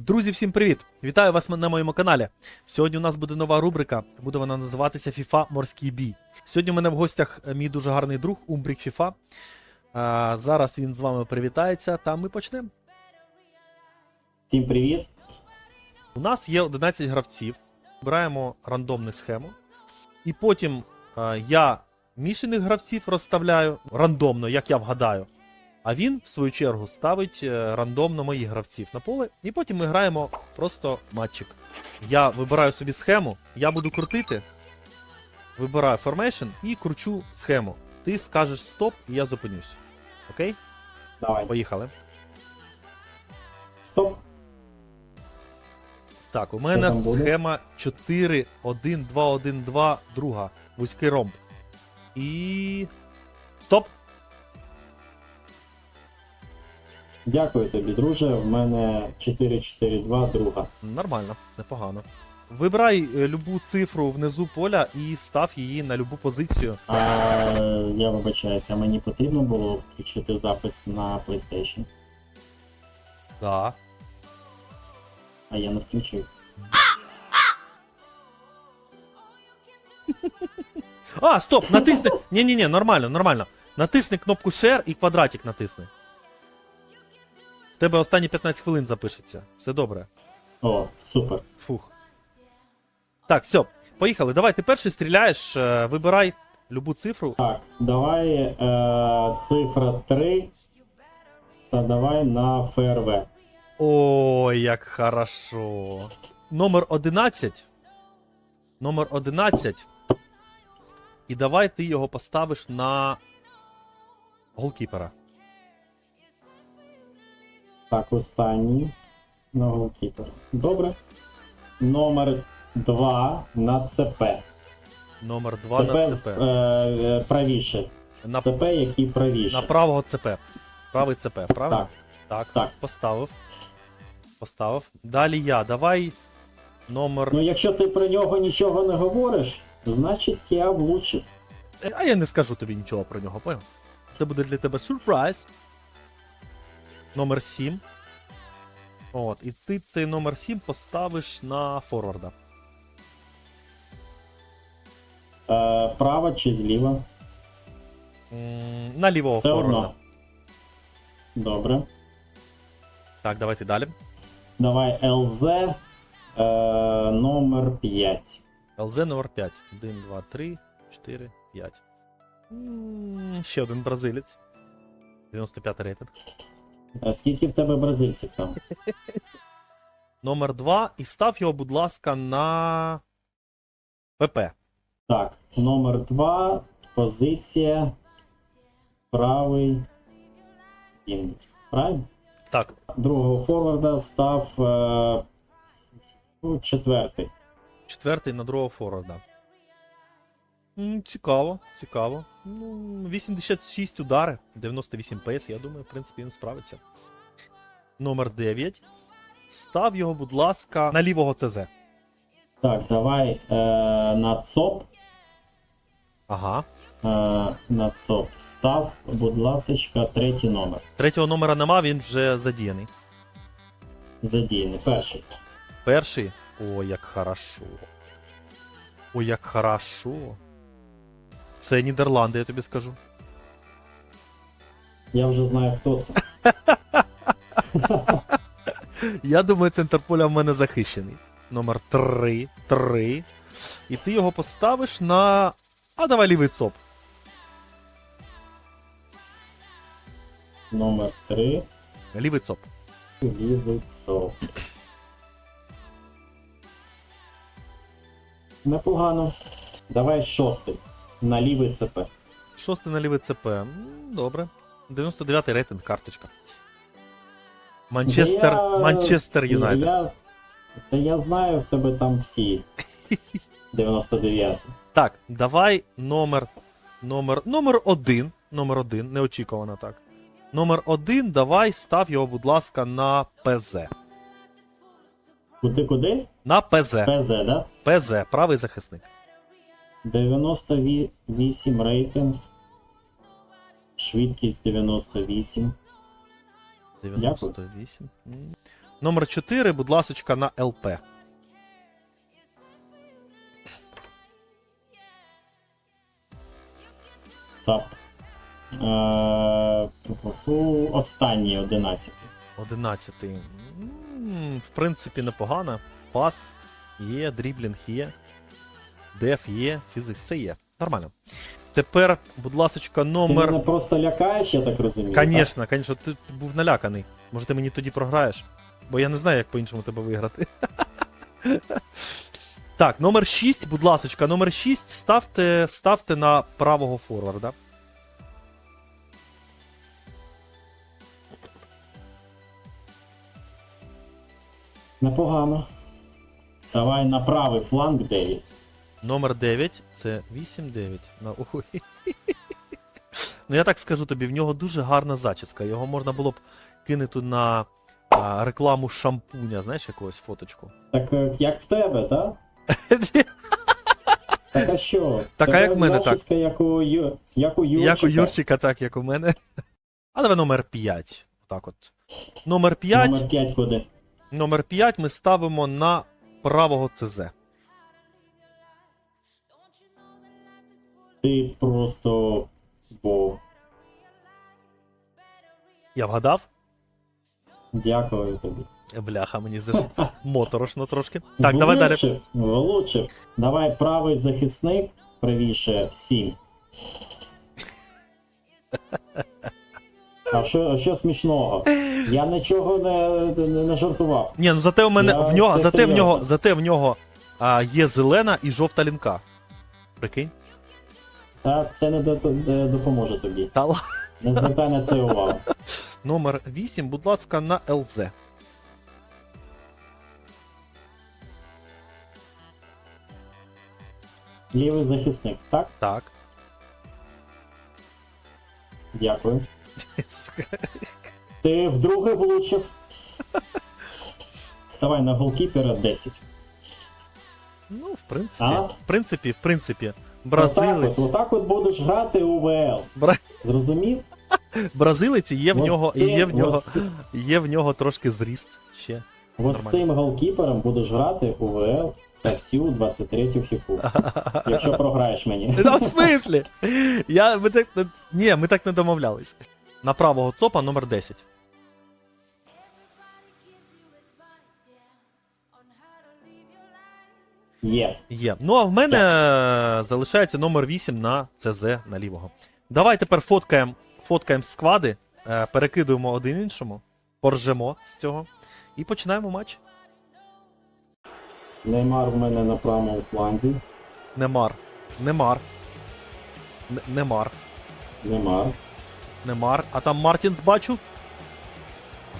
Друзі, всім привіт! Вітаю вас на моєму каналі. Сьогодні у нас буде нова рубрика, буде вона називатися FIFA Морський бій. Сьогодні у мене в гостях е, мій дуже гарний друг Умбрік FIFA. А, зараз він з вами привітається, та ми почнемо. Всім привіт. У нас є 11 гравців. Обираємо рандомну схему. І потім е, я мішаних гравців розставляю рандомно, як я вгадаю. А він, в свою чергу, ставить е, рандомно моїх гравців на поле. І потім ми граємо просто матчик. Я вибираю собі схему, я буду крутити. Вибираю формейшн і кручу схему. Ти скажеш стоп, і я зупинюсь. Окей? Давай. Поїхали. Стоп. Так, у мене схема 4, 1, 2, 1, 2, друга. Вузький ромб. І. Стоп! Дякую тобі, друже. В мене 4-4-2 друга. Нормально, непогано. Вибирай е, любу цифру внизу поля і став її на любу позицію. А я вибачаюся, мені потрібно було включити запис на PlayStation, Да. а я не включив. А, стоп! Натисни! Ні-ні-ні, нормально, нормально. Натисни кнопку Share і квадратик натисни. Тебе останні 15 хвилин запишеться. Все добре. О, супер. Фух. Так, все, поїхали. Давай, ти перший стріляєш, е, вибирай любу цифру. Так, давай е, цифра 3. Та давай на ФРВ. Ой, як хорошо. Номер 11. Номер 11. І давай ти його поставиш на голкіпера. Так, останній. На голкіпер. Добре. Номер 2 на ЦП. Номер 2 ЦП, на ЦП. Е, е, правіше. На, ЦП, який правіше. на правого ЦП. Правий ЦП, правильно? Так. Так. Так. Поставив. Поставив. Далі я. Давай номер. Ну, якщо ти про нього нічого не говориш, значить я влучив. А я не скажу тобі нічого про нього, поняв? Це буде для тебе сюрприз. Номер 7. От, і ти цей номер 7 поставиш на форварда. Е, права чи зліва? М, На лівого Все форварда. одно. Добре. Так, давайте далі. Давай ЛЗ е, номер 5. ЛЗ номер 5. 1, 2, 3, 4, 5. М, Ще один бразилець. 95 рейтинг. Е, скільки в тебе бразильців там? Номер 2. І став його, будь ласка, на ПП. Так, номер 2, позиція. Правий. Він. Правильно? Так, Другого форварда став е, ну, четвертий. Четвертий на другого форварда. Цікаво, цікаво. Ну, 86 удари, 98 пейс, я думаю, в принципі, він справиться. Номер 9. Став його, будь ласка, на лівого ЦЗ. Так, давай е, на ЦОП. Ага. Е, на ЦОП став, будь ласка, третій номер. Третього номера нема, він вже задіяний. Задіяний. Перший. Перший. О, як хорошо. О, як хорошо. Це Нідерланди, я тобі скажу. Я вже знаю, хто це. Я думаю, центр поля в мене захищений. Номер 3. 3. І ти його поставиш на. А давай лівий ЦОП. Номер 3. Лівий ЦОП. Лівий ЦОП. Непогано. Давай шостий. На лівий ЦП. Шостий на лівий ЦП. Добре. 99-й рейтинг, карточка. Манчестер. Я- Манчестер Юнайтед. Я, та я знаю в тебе там всі. 99. Так, давай номер. Номер. Номер один. Номер один. Неочікувано так. Номер один, давай став його, будь ласка, на ПЗ. Куди куди? На ПЗ. ПЗ, да? ПЗ, правий захисник. 98 рейтинг. Швидкість 98. 98. М. Номер 4, будь ласочка, на ЛП. Цап. Е, Останній 11. 11. М, В принципі, непогано. Пас є, дріблінг є, деф є, фізик, все є. Нормально. Тепер, будь ласочка, Ти номер. мене просто лякаєш, я так розумію. Звісно, звісно, ти ти був наляканий. Може, ти мені тоді програєш? Бо я не знаю, як по-іншому тебе виграти. Так, номер 6, будь ласочка, номер 6 ставте, ставте на правого форварда. Непогано. Давай на правий фланг 9. Номер 9 це 8-9. На... Ну я так скажу тобі, в нього дуже гарна зачіска. Його можна було б кинути на а, рекламу шампуня, знаєш, якогось фоточку. Так е, як в тебе, так? Так а що? Так, а Тебе як в мене, так? Як у, Ю... як у Юрчика. Як у Юрчика, так як у мене. А давай номер 5. Так от. Номер 5. Номер 5 куди? Номер 5 ми ставимо на правого ЦЗ. Ти просто бог. Я вгадав? Дякую тобі. Бляха, мені здається, моторошно трошки. Так, давай далі. Влучив, Влучив. Давай правий захисник правіше 7. А що, що смішного? Я нічого не, не, не жартував. Ні, ну зате у мене Я в нього, це зате в серйозно. нього, зате в нього а, є зелена і жовта лінка. Прикинь? Та це не, допоможе тобі. Та Не звертай на це увагу. Номер 8, будь ласка, на ЛЗ. Лівий захисник, так? Так. Дякую. Ти вдруге влучив. Давай на голкіпера 10. Ну, в принципі, А? в принципі, в принципі. Отак Бразилець. от, отак от будеш грати у ВЛ. Бра- Зрозумів? Бразилець і є в нього, і цим- є в нього, є в нього трошки зріст ще. Ось Нормально. цим голкіпером будеш грати у ВЛ та всю 23 фіфу. Якщо програєш мені. Та в смислі? Я, ми так, не- ні, ми так не домовлялись. На правого ЦОПа номер 10. Є. Є. Ну а в мене е, залишається номер 8 на ЦЗ на лівого. Давай тепер фоткаємо, фоткаємо склади, е, перекидуємо один іншому, поржемо з цього і починаємо матч. Неймар в мене на правому фланзі. Немар. Немар. Н- Немар. Неймар. Немар. А там Мартінс бачу.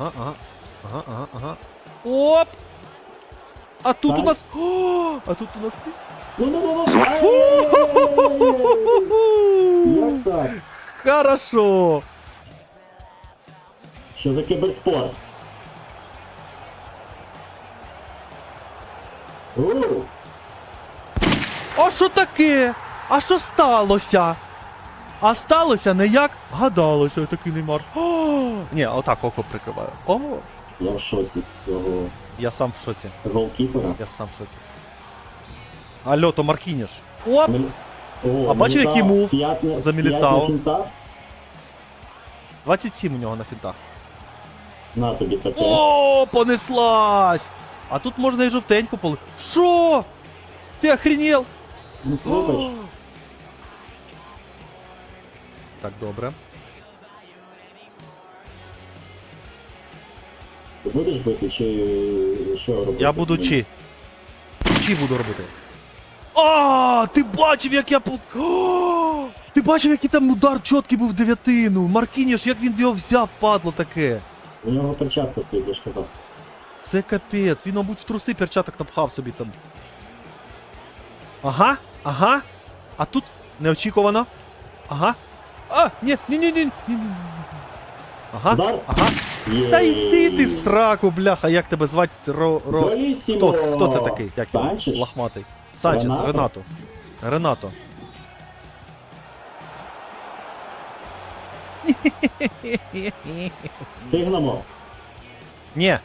Ага, ага. Ага, ага, ага. Оп! А тут у нас. О, а тут у нас піс. Як так? Хорошо! Що за кіберспорт? А що таке? А що сталося? А сталося не як гадалося, такий неймар. О, ні, отак око прикриваю. О, Я в шоці з цього я сам в шоці. голкіпера. Я сам в шоці. Алло, то Маркініш. Оп! О, А бачив, який мув за Мілітао? 27 у нього на фінтах. На тобі таке. О, понеслась! А тут можна і жовтеньку поли. Що? Ти охренел? Ну, Так, добре. Ти будеш бити чи е, що робити? Я буду чи. Чи буду робити. А, ти бачив, як я по. О, ти бачив, який там удар чіткий був в дев'ятину. Маркініш, як він його взяв, падло таке. У нього перчатка стоїть, я ж казав. Це капець. Він, мабуть, в труси перчаток напхав собі там. Ага, ага. А тут неочікувано. Ага. А, ні, ні, ні, ні, ні, ні. Ага, Удар. ага. Та йди ти в сраку, бляха, як тебе звати ро, ро... Хто, хто це такий? Як його? Санчеш? Лохматий. Санчес, Ренато? Ренато. Ренато. Стигнемо. Ні, Не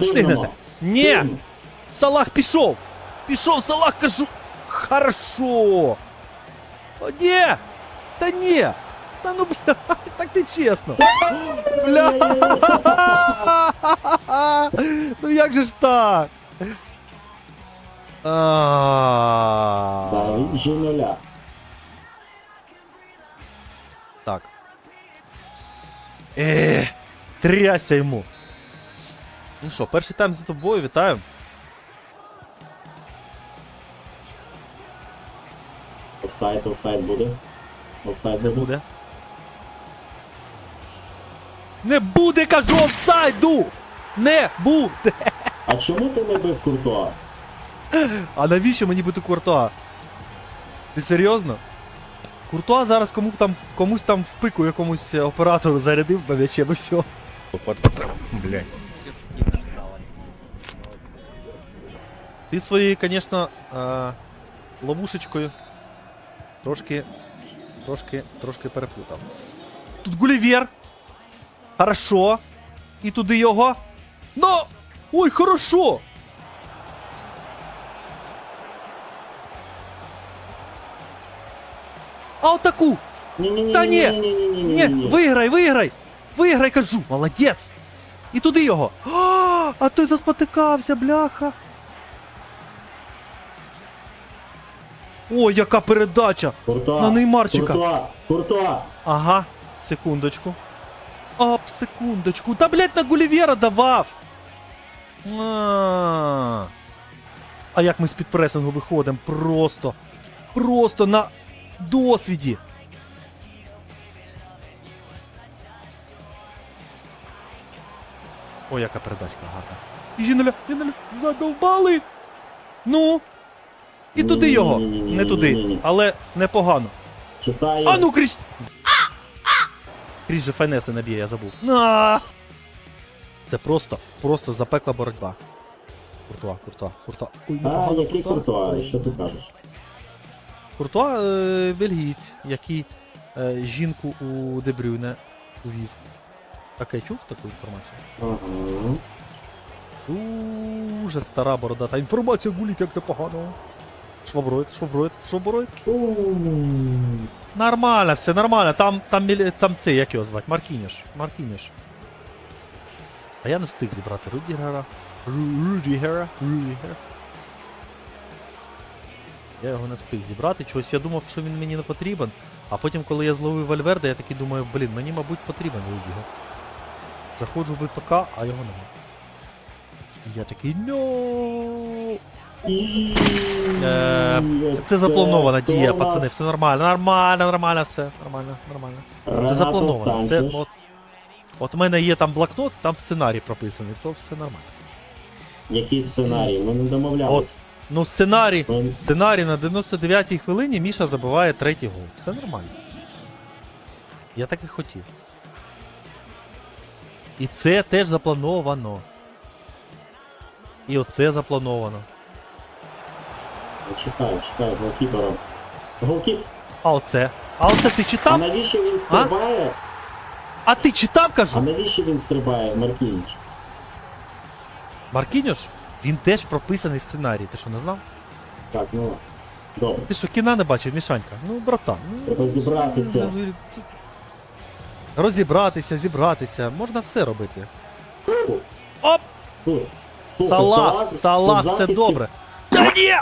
Встигнемо. встигнете. Ні! Встигнемо. Салах пішов! Пішов Салах, кажу! Хорошо! О, ні! Та ні! Та ну бля, так не чесно! Бля! Ну як же ж так? Да, він же нуля. Так. Ех, трясся йому. Ну що, перший тайм за тобою, вітаю. Офсайд, офсайд буде. Офсайд буде. буде. Не буде, кажу, офсайду! Не буде! А чому ти не бив Куртуа? А навіщо мені бути Куртуа? Ти серйозно? Куртуа зараз кому там, комусь там в пику якомусь оператору зарядив на м'ячем і все. Блядь. Ти своєю, звісно, е, ловушечкою трошки, трошки, трошки переплутав. Тут Гулівер. Хорошо. І туди його. Ну! Ой, хорошо! А отаку! Та ні! Ні-ні-ні. Виграй, виграй! Виграй, кажу! Молодець! І туди його! А, той заспотикався, бляха! Ой, яка передача! Куртуа. На Неймарчика. Куртуа. Куртуа. Ага, секундочку. Оп, секундочку. Та, блядь, на Гулівера давав! А, а як ми з підпресингу виходимо? Просто. Просто на досвіді. Ой, яка передачка гарна. І Жіноля, Жіноля, задовбали! Ну. І туди його. Не туди, але непогано. Читає. А ну крізь! Же файнеси наб'є, я забув. На! Це просто, просто запекла боротьба. Куртуа, куртуа, куртуа. Ой, А, непогано який Куртуа? Що ти кажеш? Куртуа е, бельгієць, який е, жінку у Дебрюйне увів. Таке чув таку інформацію? Ага. Дуже стара бородата. Інформація гулік як непогано. Шваброїд, шваброїд, шваброїд. Ум. Нормально, все нормально. Там, там, там це, як його звати? Маркініш. Маркініш. А я не встиг зібрати Рудігера. Рудігера. Рудігера. Я його не встиг зібрати. Чогось я думав, що він мені не потрібен. А потім, коли я зловив Вальверде, я такий думаю, блін, мені, мабуть, потрібен Рудігер. Заходжу в ВПК, а його немає. І Я такий, no! Е, Це запланована дія, пацани. Все нормально, нормально, нормально, все. Нормально, нормально. Це заплановано. Це, от, от у мене є там блокнот, там сценарій прописаний, то все нормально. Який сценарій? Ми не домовлялись. Ну, сценарій. Сценарій на 99-й хвилині Міша забиває третій гол. Все нормально. Я так і хотів. І це теж заплановано. І оце заплановано. Чекаю, чекаю, голкіпером. Голкіп. А оце? А оце ти А читав? навіщо він стрибає? А ти читав, А кажу? навіщо він стрибає, Маркінч? Маркіньош, він теж прописаний в сценарії. Ти що не знав? Так, ну ладно. Добре. Ти що, кіна не бачив, Мішанька? Ну, братан. Ну, Треба зібратися. Розібратися, зібратися. Можна все робити. Фу, Оп! фу. Слухай, Салах, Салах, у все захисті- добре. Та ні!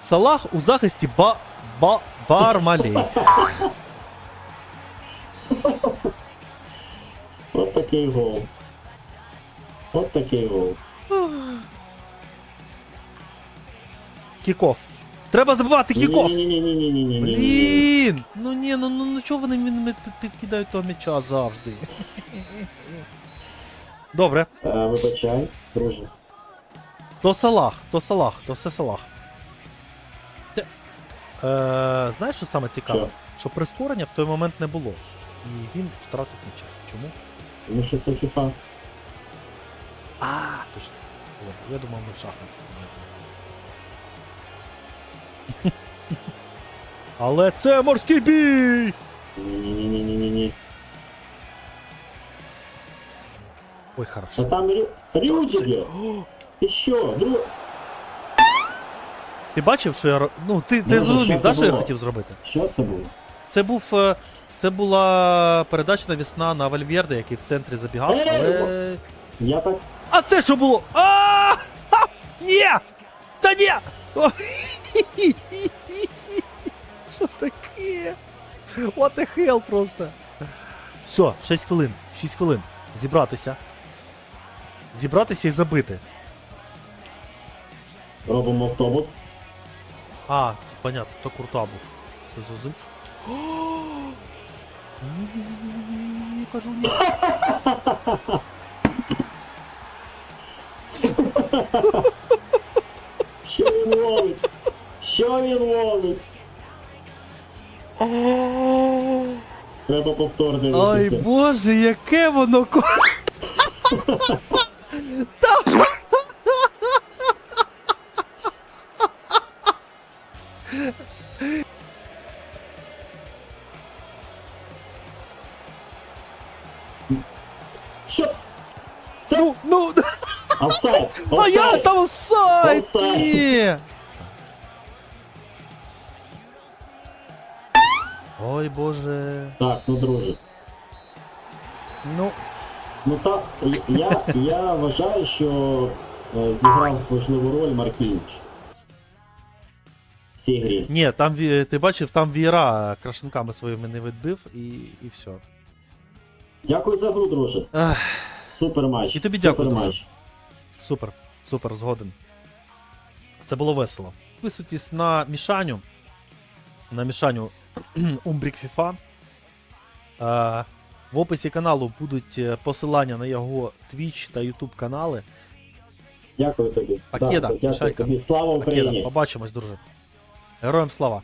Салах у захисті ба. ба. Бармалей. От такий гол. От такий гол. Кіков. Треба забивати кіков! Ні-ні-ні-ні-ні-ні-ні. Блін! Ну ні, ну ну ну чого вони мені підкидають того м'яча завжди? Добре. Е, Вибачай, друже. То Салах, то Салах, то все Салах. Те- Е, знаєш, що саме цікаве? Що? Що прискорення в той момент не було. І він втратив м'яча. Чому? Тому що це FIFA. А, точно. Забув. Я думав, ми в знімаємо. Але це морський бій! Ні-ні-ні-ні-ні-ні. Ой, А хорошо. там Рюдігер. Ти що, друг? Ти бачив, що я ро- Ну, ти, ти Друже, зрозумів, що да, що я було? хотів зробити? Що це було? Це був. е, Це була передача навісна на Вальверде, який в центрі забігав, Ей, але. Я так. А це що було? А! Ха! Ні! Та ні! О! Що таке? What the hell просто? Все, 6 хвилин. 6 хвилин. Зібратися. Зібратися і забити. Робимо автобус. А, понятно, то крута був. Це зозим. Ні, кажу ні. Що він ловить? Що він ловить? Треба повтор Ой, боже, яке воно ко. Що? Ну, ну, Офсайд! а я Офсайд! там! Офсайд. Ні! Ой, боже. Так, ну друже. Ну, Ну так, я, я вважаю, що е, зіграв важливу роль Марківич в цій грі. ні, там ти бачив, там віра крашенками своїми не відбив і, і все. Дякую за гру, друже. Супер матч. І тобі Супер дякую матч. Супер, супер, згоден. Це було весело. Підписуйтесь на Мішаню. На Мішаню Умбрік FIFA. Е, в описі каналу будуть е, посилання на його Twitch та YouTube канали. Дякую тобі. Покеда, дякую тобі. Слава Україні! побачимось, друже. Героям слава!